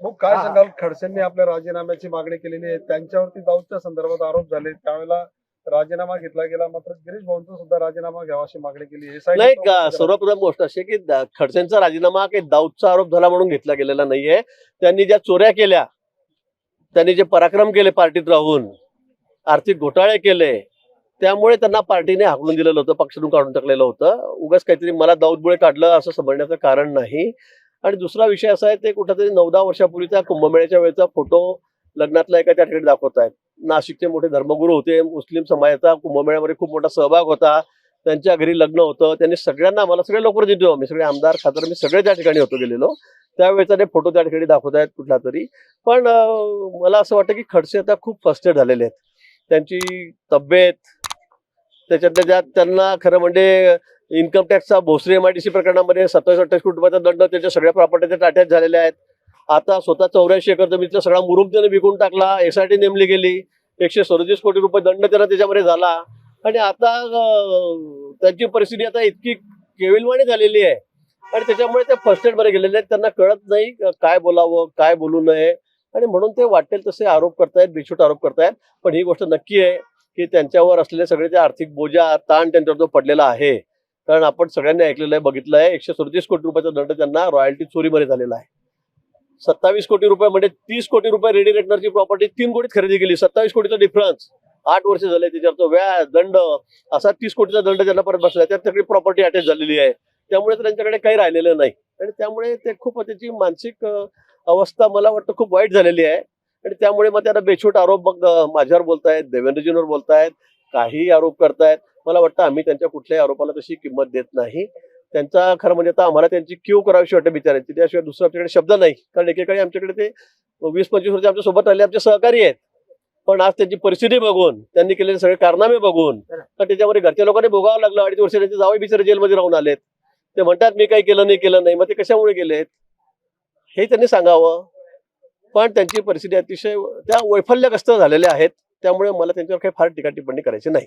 मग काय सांगाल? खडसेंनी आपल्या राजीनाम्याची मागणी केलेली आहे त्यांच्यावरती दाऊदच्या संदर्भात आरोप झाले. त्यावेळेला राजीनामा घेतला गेला. मात्र गिरीश भाऊंचा सुद्धा राजीनामा घ्यावा अशी मागणी केली. नाही. सर्वप्रथम गोष्ट अशी की खडसेंचा राजीनामा काही दाऊदचा आरोप झाला म्हणून घेतला गेलेला नाहीये. त्यांनी ज्या चोऱ्या केल्या त्यांनी जे पराक्रम केले पार्टीत राहून आर्थिक घोटाळे केले त्यामुळे त्यांना पार्टीने हाकलून दिलेलं होतं पक्षातून काढून टाकलेलं होतं. उगाच काहीतरी मला दाऊदमुळे काढलं असं समजण्याचं कारण नाही. आणि दुसरा विषय असा आहे ते कुठेतरी नऊ दहा वर्षापूर्वीचा कुंभमेळ्याच्या वेळेचा फोटो लग्नातला एका त्या ठिकाणी दाखवत आहेत. नाशिकचे मोठे धर्मगुरू होते मुस्लिम समाजाचा कुंभमेळ्यामध्ये खूप मोठा सहभाग होता त्यांच्या घरी लग्न होतं त्यांनी सगळ्यांना मला सगळे लोकप्रतिनिधी मी सगळे आमदार खासदार मी सगळे त्या ठिकाणी होतो गेलेलो. त्यावेळेचा ते फोटो त्या ठिकाणी दाखवत आहेत कुठला तरी. पण मला असं वाटतं की खडसे आता खूप फस्टेड झालेले आहेत. त्यांची तब्येत त्याच्यातल्या ज्या त्यांना खरं म्हणजे इन्कम टॅक्सचा भोसरी एम आय सी प्रकरणामध्ये सत्तावीस अठ्ठावीस कोटी रुपयाचा दंड त्याच्या सगळ्या प्रॉपर्टीच्या ताट्यात झालेल्या आहेत. आता स्वतः चौऱ्याऐंशी एकर जमिनीतला सगळा मुरुम त्याने विकून टाकला एसआयटी नेमली गेली एकशे सदतीस कोटी रुपये दंड त्यांना त्याच्यामध्ये झाला. आणि आता त्यांची परिस्थिती आता इतकी केविलवाणी झालेली आहे. आणि त्याच्यामुळे ते फर्स्ट एडमध्ये गेलेले आहेत. त्यांना कळत नाही काय बोलावं काय बोलू नये. आणि म्हणून ते वाटेल तसे आरोप करतायत बिछूट आरोप करतायत. पण ही गोष्ट नक्की आहे की त्यांच्यावर असलेले सगळे ते आर्थिक बोजा ताण त्यांच्यावर जो पडलेला आहे. कारण आपण सगळ्यांनी ऐकलेलं आहे बघितलं आहे एकशे सदतीस कोटी रुपयाचा दंड त्यांना रॉयल्टी चोरीमध्ये झालेला आहे. सत्तावीस कोटी रुपये म्हणजे तीस कोटी रुपये रेडी रेटनरची प्रॉपर्टी तीन कोटीत खरेदी केली. सत्तावीस कोटीचा डिफरन्स आठ वर्ष झाले त्याच्यावर तो व्याज दंड असा तीस कोटीचा दंड त्यांना परत बसला. त्यात सगळी प्रॉपर्टी अटॅच झालेली आहे. त्यामुळे तर त्यांच्याकडे काही राहिलेलं नाही. आणि त्यामुळे ते खूप त्याची मानसिक अवस्था मला वाटतं खूप वाईट झालेली आहे. आणि त्यामुळे मग त्यांना बेछूट आरोप मग माझ्यावर बोलतायत देवेंद्रजींवर बोलतायत काही आरोप करतायत. मला वाटतं आम्ही त्यांच्या कुठल्याही आरोपाला तशी किंमत देत नाही. त्यांचा खरं म्हणजे आता आम्हाला त्यांची क्यू करावीशी वाटते बिचारायची त्याशिवाय दुसरा आमच्याकडे शब्द नाही. कारण एकेकाळी आमच्याकडे ते वीस पंचवीस वर्ष आमच्यासोबत राहिले आमचे सहकारी आहेत. पण आज त्यांची परिस्थिती बघून त्यांनी केलेले सगळे कारनामे बघून तर त्याच्यामध्ये घरच्या लोकांनी भोगावं लागलं. अडीच वर्ष त्यांचे जावई बिचारे जेलमध्ये राहून आलेत. ते म्हणतात मी काही केलं नाही केलं नाही. मग ते कशामुळे गेलेत? हे त्यांनी सांगावं. पण त्यांची परिस्थिती अतिशय त्या वैफल्यग्रस्त झालेल्या आहेत. त्यामुळे मला त्यांच्यावर काही फार टीका टिप्पणी करायची नाही.